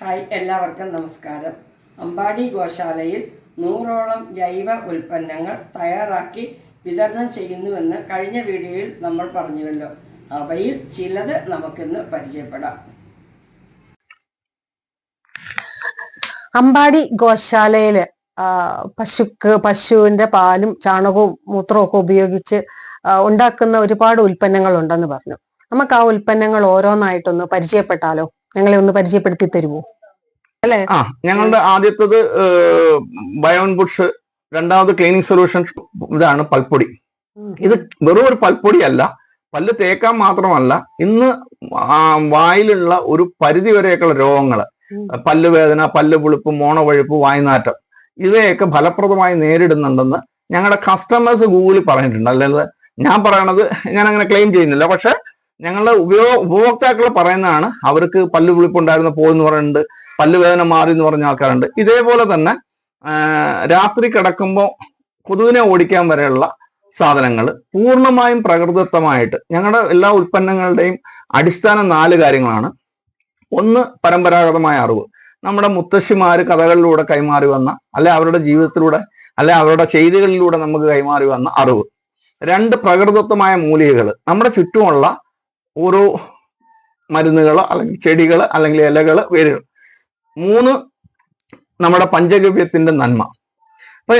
Hi എല്ലാവർക്കും നമസ്കാരം. അമ്പാടി ഗോശാലയിൽ നൂറോളം ജൈവ ഉൽപ്പന്നങ്ങൾ തയ്യാറാക്കി വിതരണം ചെയ്യുന്നുവെന്ന് കഴിഞ്ഞ വീഡിയോയിൽ നമ്മൾ പറഞ്ഞുവല്ലോ. അവയിൽ ചിലത് നമുക്കിന്ന് പരിചയപ്പെടാം. അമ്പാടി ഗോശാലയിൽ ആ, പശുക്ക് പശുവിന്റെ പാലും ചാണകവും മൂത്രവും ഒക്കെ ഉപയോഗിച്ച് ഉണ്ടാക്കുന്ന ഒരുപാട് ഉൽപ്പന്നങ്ങൾ ഉണ്ടെന്ന് പറഞ്ഞു. നമുക്ക് ആ ഉൽപ്പന്നങ്ങൾ ഓരോന്നായിട്ടൊന്ന് പരിചയപ്പെട്ടാലോ? ഞങ്ങളെ ഒന്ന് പരിചയപ്പെടുത്തി തരുമോ അല്ലെ? ആ ഞങ്ങളുടെ ആദ്യത്തത് ബയോൺ ബുഷ് രണ്ടാമത് ക്ലീനിങ് സൊല്യൂഷൻ ഇതാണ് പൽപ്പൊടി. ഇത് വെറും ഒരു പൽപ്പൊടി അല്ല പല്ല് തേക്കാൻ മാത്രമല്ല ഇന്ന് വായിലുള്ള ഒരു പരിധി വരെയൊക്കെയുള്ള രോഗങ്ങൾ പല്ലുവേദന വേദന പല്ല് പുളിപ്പ് മോണവഴുപ്പ് വായ്നാറ്റം ഇവയൊക്കെ ഫലപ്രദമായി നേരിടുന്നുണ്ടെന്ന് ഞങ്ങളുടെ കസ്റ്റമേഴ്സ് ഗൂഗിളിൽ പറഞ്ഞിട്ടുണ്ട്. അല്ലാതെ ഞാൻ പറയണത് ഞാൻ അങ്ങനെ ക്ലെയിം ചെയ്യുന്നില്ല പക്ഷെ ഞങ്ങളുടെ ഉപയോഗ ഉപഭോക്താക്കൾ പറയുന്നതാണ് അവർക്ക് പല്ല് പുളിപ്പുണ്ടായിരുന്ന പോയെന്ന് പറയുന്നുണ്ട് പല്ലുവേദന മാറി എന്ന് പറഞ്ഞ ആൾക്കാരുണ്ട്. ഇതേപോലെ തന്നെ രാത്രി കിടക്കുമ്പോൾ കൊതുകിനെ ഓടിക്കാൻ വരെയുള്ള സാധനങ്ങൾ പൂർണമായും പ്രകൃതിദത്തമായിട്ട് ഞങ്ങളുടെ എല്ലാ ഉൽപ്പന്നങ്ങളുടെയും അടിസ്ഥാന നാല് കാര്യങ്ങളാണ്. ഒന്ന് പരമ്പരാഗതമായ അറിവ്. നമ്മുടെ മുത്തശ്ശിമാർ കഥകളിലൂടെ കൈമാറി വന്ന അല്ലെ അവരുടെ ജീവിതത്തിലൂടെ അല്ലെ അവരുടെ ചെയ്തികളിലൂടെ നമുക്ക് കൈമാറി വന്ന അറിവ്. രണ്ട് പ്രകൃതിദത്തമായ മൂലികകൾ. നമ്മുടെ ചുറ്റുമുള്ള ഓരോ മരുന്നുകൾ അല്ലെങ്കിൽ ചെടികൾ അല്ലെങ്കിൽ ഇലകൾ വേരുകൾ മൂന്ന് നമ്മുടെ പഞ്ചഗവ്യത്തിന്റെ നന്മ. അപ്പൊ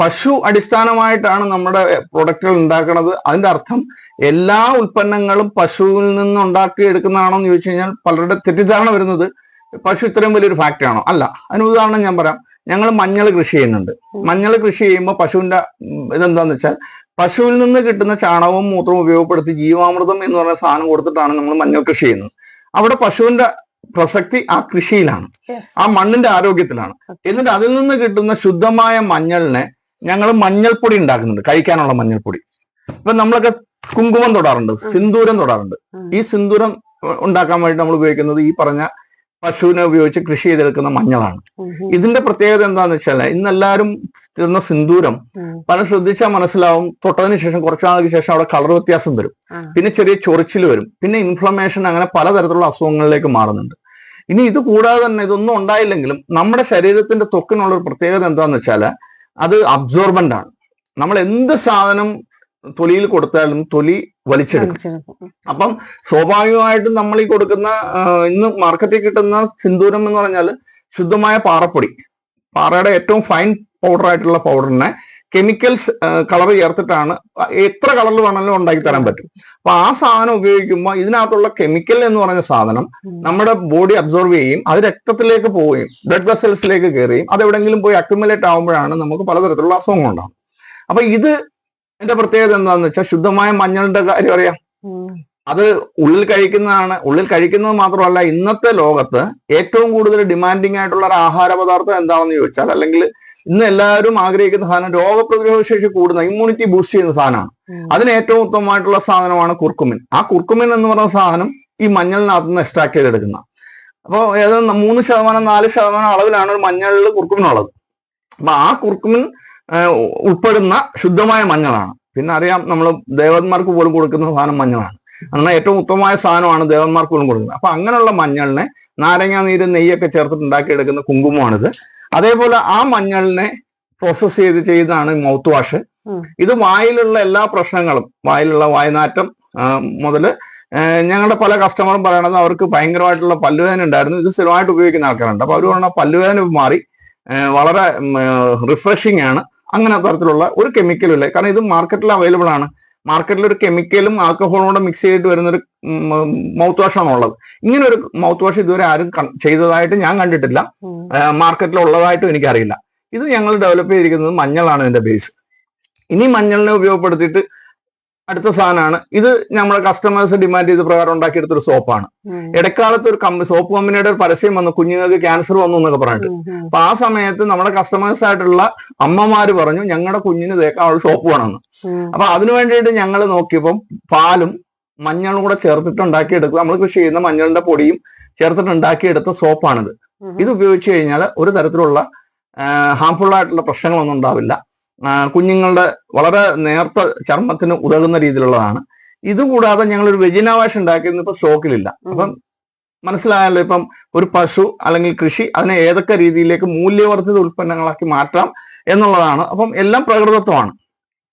പശു അടിസ്ഥാനമായിട്ടാണ് നമ്മുടെ പ്രൊഡക്റ്റുകൾ ഉണ്ടാക്കുന്നത് അതിന്റെ അർത്ഥം എല്ലാ ഉൽപ്പന്നങ്ങളും പശുവിൽ നിന്ന് ഉണ്ടാക്കി എടുക്കുന്നതാണോ എന്ന് ചോദിച്ചു കഴിഞ്ഞാൽ പലരുടെ തെറ്റിദ്ധാരണ വരുന്നത് പശു ഇത്രയും വലിയൊരു ഫാക്ടറി ആണോ? അല്ല. അതിന് ഉദാഹരണം ഞാൻ പറയാം. ഞങ്ങൾ മഞ്ഞൾ കൃഷി ചെയ്യുന്നുണ്ട്. മഞ്ഞൾ കൃഷി ചെയ്യുമ്പോൾ പശുവിന്റെ ഇതെന്താന്ന് വെച്ചാൽ പശുവിൽ നിന്ന് കിട്ടുന്ന ചാണകവും മൂത്രവും ഉപയോഗപ്പെടുത്തി ജീവാമൃതം എന്ന് പറയുന്ന സാധനം കൊടുത്തിട്ടാണ് നമ്മൾ മഞ്ഞൾ കൃഷി ചെയ്യുന്നത്. അവിടെ പശുവിന്റെ പ്രസക്തി ആ കൃഷിയിലാണ്. ആ മണ്ണിന്റെ ആരോഗ്യത്തിലാണ്. എന്നിട്ട് അതിൽ നിന്ന് കിട്ടുന്ന ശുദ്ധമായ മഞ്ഞളിനെ ഞങ്ങൾ മഞ്ഞൾപ്പൊടി ഉണ്ടാക്കുന്നുണ്ട്. കഴിക്കാനുള്ള മഞ്ഞൾപ്പൊടി. ഇപ്പൊ നമ്മളൊക്കെ കുങ്കുമം തൊടാറുണ്ട് സിന്ദൂരം തൊടാറുണ്ട്. ഈ സിന്ദൂരം ഉണ്ടാക്കാൻ വേണ്ടി നമ്മൾ ഉപയോഗിക്കുന്നത് ഈ പറഞ്ഞ പശുവിനെ ഉപയോഗിച്ച് കൃഷി ചെയ്തെടുക്കുന്ന മഞ്ഞളാണ്. ഇതിന്റെ പ്രത്യേകത എന്താന്ന് വെച്ചാൽ ഇന്ന് എല്ലാവരും തിരുന്ന സിന്ദൂരം പല ശ്രദ്ധിച്ചാൽ മനസ്സിലാവും. തൊട്ടതിന് ശേഷം കുറച്ചു നാൾക്ക് ശേഷം അവിടെ കളർ വ്യത്യാസം വരും. പിന്നെ ചെറിയ ചൊറിച്ചിൽ വരും. പിന്നെ ഇൻഫ്ലമേഷൻ അങ്ങനെ പലതരത്തിലുള്ള അസുഖങ്ങളിലേക്ക് മാറുന്നുണ്ട്. ഇനി ഇത് കൂടാതെ തന്നെ ഇതൊന്നും ഉണ്ടായില്ലെങ്കിലും നമ്മുടെ ശരീരത്തിന്റെ തൊക്കിനുള്ള ഒരു പ്രത്യേകത എന്താന്ന് വെച്ചാൽ അത് അബ്സോർബന്റ് ആണ്. നമ്മൾ എന്ത് സാധനം തൊലിയിൽ കൊടുത്താലും തൊലി വലിച്ചെടുക്കും. അപ്പം സ്വാഭാവികമായിട്ടും നമ്മൾ ഈ കൊടുക്കുന്ന ഇന്ന് മാർക്കറ്റിൽ കിട്ടുന്ന സിന്ദൂരം എന്ന് പറഞ്ഞാൽ ശുദ്ധമായ പാറപ്പൊടി. പാറയുടെ ഏറ്റവും ഫൈൻ പൗഡർ ആയിട്ടുള്ള പൗഡറിനെ കെമിക്കൽസ് കളർ ചേർത്തിട്ടാണ് എത്ര കളറിൽ വേണമെങ്കിലും ഉണ്ടാക്കി തരാൻ പറ്റും. അപ്പൊ ആ സാധനം ഉപയോഗിക്കുമ്പോൾ ഇതിനകത്തുള്ള കെമിക്കൽ എന്ന് പറഞ്ഞ സാധനം നമ്മുടെ ബോഡി അബ്സോർവ് ചെയ്യും അത് രക്തത്തിലേക്ക് പോവുകയും ബ്ലഡ് വെസൽസിലേക്ക് കയറുകയും അത് എവിടെയെങ്കിലും പോയി അക്യുമുലേറ്റ് ആകുമ്പോഴാണ് നമുക്ക് പലതരത്തിലുള്ള അസുഖങ്ങൾ ഉണ്ടാകും അപ്പൊ ഇത് എന്റെ പ്രത്യേകത എന്താണെന്ന് വെച്ചാൽ ശുദ്ധമായ മഞ്ഞളുടെ കാര്യം അറിയാം. അത് ഉള്ളിൽ കഴിക്കുന്നതാണ് ഉള്ളിൽ കഴിക്കുന്നത് മാത്രമല്ല ഇന്നത്തെ ലോകത്ത് ഏറ്റവും കൂടുതൽ ഡിമാൻഡിങ് ആയിട്ടുള്ള ഒരു ആഹാര പദാർത്ഥം എന്താണെന്ന് ചോദിച്ചാൽ അല്ലെങ്കിൽ ഇന്ന് എല്ലാവരും ആഗ്രഹിക്കുന്ന സാധനം രോഗപ്രതിരോധ ശേഷി കൂടുന്ന ഇമ്മ്യൂണിറ്റി ബൂസ്റ്റ് ചെയ്യുന്ന സാധനമാണ്. അതിന് ഏറ്റവും ഉത്തമമായിട്ടുള്ള സാധനമാണ് കുർക്കുമിൻ. ആ കുർക്കുമിൻ എന്ന് പറയുന്ന സാധനം ഈ മഞ്ഞളിനകത്ത് നിന്ന് എക്സ്ട്രാക്ട് ചെയ്തെടുക്കുന്ന. അപ്പോൾ ഏതാണ്ട് മൂന്ന് ശതമാനം നാല് ശതമാനം അളവിലാണ് ഒരു മഞ്ഞളിൽ കുർക്കുമിൻ ഉള്ളത്. അപ്പൊ ആ കുർക്കുമിൻ ഉൾപ്പെടുന്ന ശുദ്ധമായ മഞ്ഞളാണ്. പിന്നെ അറിയാം നമ്മൾ ദേവന്മാർക്ക് പോലും കൊടുക്കുന്ന സാധനം മഞ്ഞളാണ്. അങ്ങനെ ഏറ്റവും ഉത്തമമായ സാധനമാണ് ദേവന്മാർക്ക് പോലും കൊടുക്കുന്നത്. അപ്പൊ അങ്ങനെയുള്ള മഞ്ഞളിനെ നാരങ്ങ നീര് നെയ്യൊക്കെ ചേർത്തിട്ട് ഉണ്ടാക്കിയെടുക്കുന്ന കുങ്കുമമാണിത്. അതേപോലെ ആ മഞ്ഞളിനെ പ്രോസസ് ചെയ്ത് ചെയ്താണ് മൗത്ത് വാഷ് ഇത് വായിലുള്ള എല്ലാ പ്രശ്നങ്ങളും വായിലുള്ള വായനാറ്റം മുതൽ ഞങ്ങളുടെ പല കസ്റ്റമറും പറയണത് അവർക്ക് ഭയങ്കരമായിട്ടുള്ള പല്ലുവേദന ഉണ്ടായിരുന്നു. ഇത് സ്ഥിരമായിട്ട് ഉപയോഗിക്കുന്ന ആൾക്കാരുണ്ട്. അപ്പൊ അവർ പറഞ്ഞ പല്ലുവേദന മാറി വളരെ റിഫ്രഷിംഗ് ആണ് അങ്ങനെ തരത്തിലുള്ള ഒരു കെമിക്കലും ഇല്ല. കാരണം ഇത് മാർക്കറ്റിൽ അവൈലബിൾ ആണ്. മാർക്കറ്റിൽ ഒരു കെമിക്കലും ആൽക്കഹോളും കൂടെ മിക്സ് ചെയ്തിട്ട് വരുന്നൊരു മൗത്ത് വാഷാണ് ഉള്ളത് ഇങ്ങനെ ഒരു മൗത്ത് വാഷ് ഇതുവരെ ആരും ചെയ്തതായിട്ട് ഞാൻ കണ്ടിട്ടില്ല. മാർക്കറ്റിൽ ഉള്ളതായിട്ടും എനിക്കറിയില്ല. ഇത് ഞങ്ങൾ ഡെവലപ്പ് ചെയ്തിരിക്കുന്നത് മഞ്ഞളാണ് ഇതിന്റെ ബേസ് ഇനി മഞ്ഞളിനെ ഉപയോഗപ്പെടുത്തിയിട്ട് അടുത്ത സാധനമാണ്. ഇത് നമ്മുടെ കസ്റ്റമേഴ്സ് ഡിമാൻഡ് ചെയ്ത പ്രകാരം ഉണ്ടാക്കിയെടുത്ത ഒരു സോപ്പാണ്. ഇടക്കാലത്ത് ഒരു കമ്പനി സോപ്പ് കമ്പനിയുടെ ഒരു പരസ്യം വന്നു. കുഞ്ഞുങ്ങൾക്ക് ക്യാൻസർ വന്നു എന്നൊക്കെ പറഞ്ഞിട്ട്. അപ്പൊ ആ സമയത്ത് നമ്മുടെ കസ്റ്റമേഴ്സ് ആയിട്ടുള്ള അമ്മമാര് പറഞ്ഞു ഞങ്ങളുടെ കുഞ്ഞിന് തേക്കാനുള്ള സോപ്പ് വേണമെന്ന്. അപ്പൊ അതിനു വേണ്ടിയിട്ട് ഞങ്ങൾ നോക്കിയപ്പം പാലും മഞ്ഞളും കൂടെ ചേർത്തിട്ട് ഉണ്ടാക്കിയെടുക്കുക നമ്മൾ കൃഷി ചെയ്യുന്ന മഞ്ഞളിന്റെ പൊടിയും ചേർത്തിട്ട് ഉണ്ടാക്കിയെടുത്ത സോപ്പാണിത്. ഇത് ഉപയോഗിച്ച് കഴിഞ്ഞാൽ ഒരു തരത്തിലുള്ള ഹാംഫുൾ ആയിട്ടുള്ള പ്രശ്നങ്ങളൊന്നും ഉണ്ടാവില്ല. കുഞ്ഞുങ്ങളുടെ വളരെ നേർത്ത ചർമ്മത്തിന് ഉതകുന്ന രീതിയിലുള്ളതാണ്. ഇതുകൂടാതെ ഞങ്ങൾ ഒരു വെജിന വാഷ് ഉണ്ടാക്കിയത് ഇപ്പൊ സ്റ്റോക്കിലില്ല. അപ്പം മനസ്സിലായല്ലോ ഇപ്പം ഒരു പശു അല്ലെങ്കിൽ കൃഷി അതിനെ ഏതൊക്കെ രീതിയിലേക്ക് മൂല്യവർദ്ധിത ഉൽപ്പന്നങ്ങളാക്കി മാറ്റാം എന്നുള്ളതാണ്. അപ്പം എല്ലാം പ്രകൃതത്വമാണ്.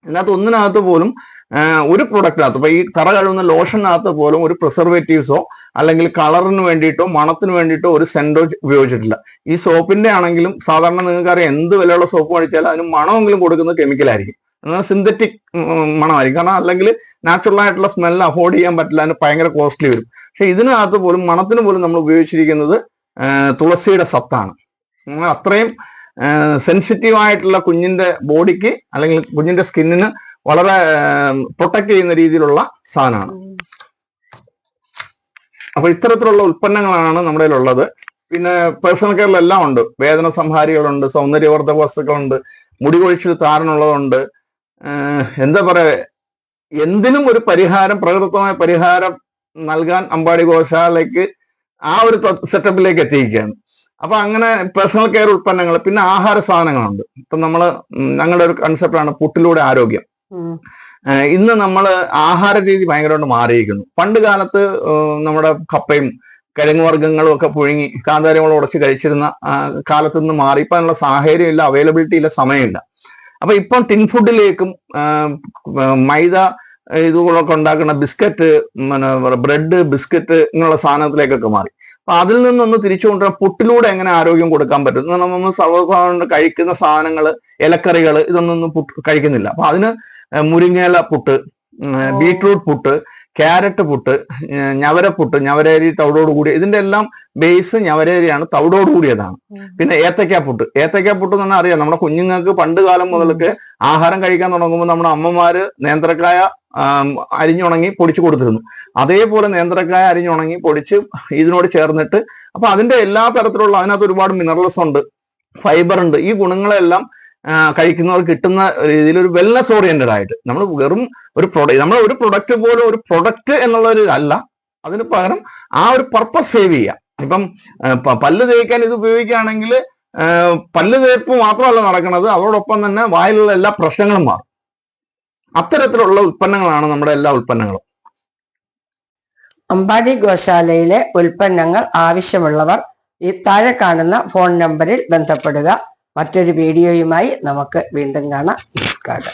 ഇതിനകത്ത് ഒന്നിനകത്ത് പോലും ഒരു പ്രൊഡക്റ്റിനകത്ത് ഇപ്പൊ ഈ കറ കഴുകുന്ന ലോഷനകത്ത് പോലും ഒരു പ്രിസർവേറ്റീവ്സോ അല്ലെങ്കിൽ കളറിന് വേണ്ടിയിട്ടോ മണത്തിന് വേണ്ടിയിട്ടോ ഒരു സെന്റോ ഉപയോഗിച്ചിട്ടില്ല. ഈ സോപ്പിന്റെ ആണെങ്കിലും സാധാരണ നിങ്ങൾക്കറിയാം എന്ത് വിലയുള്ള സോപ്പ് കഴിച്ചാലും അതിന് മണമെങ്കിലും കൊടുക്കുന്നത് കെമിക്കലായിരിക്കും എന്നാൽ സിന്തറ്റിക് മണമായിരിക്കും. കാരണം അല്ലെങ്കിൽ നാച്ചുറൽ ആയിട്ടുള്ള സ്മെല്ല് അഫോർഡ് ചെയ്യാൻ പറ്റില്ല അതിന് ഭയങ്കര കോസ്റ്റ്ലി വരും. പക്ഷെ ഇതിനകത്ത് പോലും മണത്തിന് പോലും നമ്മൾ ഉപയോഗിച്ചിരിക്കുന്നത് തുളസിയുടെ സത്താണ്. അത്രയും സെൻസിറ്റീവ് ആയിട്ടുള്ള കുഞ്ഞിന്റെ ബോഡിക്ക് അല്ലെങ്കിൽ കുഞ്ഞിന്റെ സ്കിന്നിന് വളരെ പ്രൊട്ടക്ട് ചെയ്യുന്ന രീതിയിലുള്ള സാധനമാണ്. അപ്പൊ ഇത്തരത്തിലുള്ള ഉൽപ്പന്നങ്ങളാണ് നമ്മുടെ ഉള്ളത് പിന്നെ പേഴ്സണൽ കെയറിലെല്ലാം ഉണ്ട്. വേദന സംഹാരികളുണ്ട് സൗന്ദര്യവർദ്ധക വസ്തുക്കളുണ്ട് മുടി കൊഴിച്ചിൽ താരനുള്ളതുണ്ട്. എന്താ പറയാ എന്തിനും ഒരു പരിഹാരം പ്രകൃതമായ പരിഹാരം നൽകാൻ അമ്പാടി ഗോശാലയ്ക്ക് ആ ഒരു സെറ്റപ്പിലേക്ക് എത്തിയിരിക്കുകയാണ്. അപ്പൊ അങ്ങനെ പേഴ്സണൽ കെയർ ഉൽപ്പന്നങ്ങൾ പിന്നെ ആഹാര സാധനങ്ങളുണ്ട്. ഇപ്പൊ നമ്മൾ ഞങ്ങളുടെ ഒരു കൺസെപ്റ്റാണ് പുട്ടിലൂടെ ആരോഗ്യം. ഇന്ന് നമ്മൾ ആഹാര രീതി ഭയങ്കരമായിട്ട് മാറിയിരിക്കുന്നു. പണ്ട് കാലത്ത് നമ്മുടെ കപ്പയും കിഴങ്ങ് വർഗങ്ങളും ഒക്കെ പുഴുങ്ങി കാന്താരങ്ങൾ ഉടച്ച് കഴിച്ചിരുന്ന കാലത്തു നിന്ന് മാറി. സാഹചര്യം ഇല്ല അവൈലബിലിറ്റി ഇല്ല സമയമില്ല. അപ്പൊ ഇപ്പം ടിൻ ഫുഡിലേക്കും മൈദ ഇതുകളൊക്കെ ഉണ്ടാക്കുന്ന ബിസ്ക്കറ്റ് പിന്നെ ബ്രെഡ് ബിസ്ക്കറ്റ് ഇങ്ങനെയുള്ള സാധനത്തിലേക്കൊക്കെ മാറി. അപ്പൊ അതിൽ നിന്നൊന്ന് തിരിച്ചു കൊണ്ടുവരാൻ പുട്ടിലൂടെ എങ്ങനെ ആരോഗ്യം കൊടുക്കാൻ പറ്റും? നമ്മൾ സർവസാധാരണ കഴിക്കുന്ന സാധനങ്ങൾ ഇലക്കറികൾ ഇതൊന്നും പുട്ട് കഴിക്കുന്നില്ല. അപ്പൊ അതിന് മുരിങ്ങേല മുരിങ്ങയില പുട്ട് ബീട്രൂട്ട് പുട്ട് ക്യാരറ്റ് പുട്ട് ഞവരപ്പുട്ട് ഞവരേരി തവിടോട് കൂടിയ ഇതിന്റെ എല്ലാം ബേസ് ഞവരേരിയാണ് തവിടോട് കൂടിയതാണ്. പിന്നെ ഏത്തക്കാപ്പുട്ട്. ഏത്തക്കാപ്പുട്ട് തന്നെ പുട്ട് എന്ന് പറഞ്ഞാൽ അറിയാം നമ്മുടെ കുഞ്ഞുങ്ങൾക്ക് പണ്ട് കാലം മുതലൊക്കെ ആഹാരം കഴിക്കാൻ തുടങ്ങുമ്പോൾ നമ്മുടെ അമ്മമാര് നേന്ത്രക്കായ അരിഞ്ഞുണങ്ങി പൊടിച്ചു കൊടുത്തിരുന്നു. അതേപോലെ നേന്ത്രക്കായ അരിഞ്ഞുണങ്ങി പൊടിച്ച് ഇതിനോട് ചേർന്നിട്ട് അപ്പൊ അതിന്റെ എല്ലാ തരത്തിലുള്ള അതിനകത്ത് ഒരുപാട് മിനറൽസ് ഉണ്ട് ഫൈബർ ഉണ്ട്. ഈ ഗുണങ്ങളെല്ലാം ആ, കഴിക്കുന്നവർക്ക് കിട്ടുന്ന രീതിയിൽ ഒരു വെൽനസ് ഓറിയന്റഡ് ആയിട്ട്. നമ്മൾ വെറും ഒരു പ്രൊഡക്റ്റ് നമ്മൾ ഒരു പ്രൊഡക്റ്റ് പോലും ഒരു പ്രൊഡക്റ്റ് എന്നുള്ള ഒരു അല്ല അതിന് പകരം ആ ഒരു പർപ്പസ് സേവ് ചെയ്യാം. ഇപ്പം പല്ല് തേക്കാൻ ഇത് ഉപയോഗിക്കുകയാണെങ്കിൽ പല്ല് തേപ്പ് മാത്രമല്ല നടക്കുന്നത് അതോടൊപ്പം തന്നെ വായിലുള്ള എല്ലാ പ്രശ്നങ്ങളും മാറും. അത്തരത്തിലുള്ള ഉൽപ്പന്നങ്ങളാണ് നമ്മുടെ എല്ലാ ഉൽപ്പന്നങ്ങളും. അമ്പാടി ഗോശാലയിലെ ഉൽപ്പന്നങ്ങൾ ആവശ്യമുള്ളവർ ഈ താഴെ കാണുന്ന ഫോൺ നമ്പറിൽ ബന്ധപ്പെടുക. മറ്റൊരു വീഡിയോയുമായി നമുക്ക് വീണ്ടും കാണാം. നമസ്കാരം.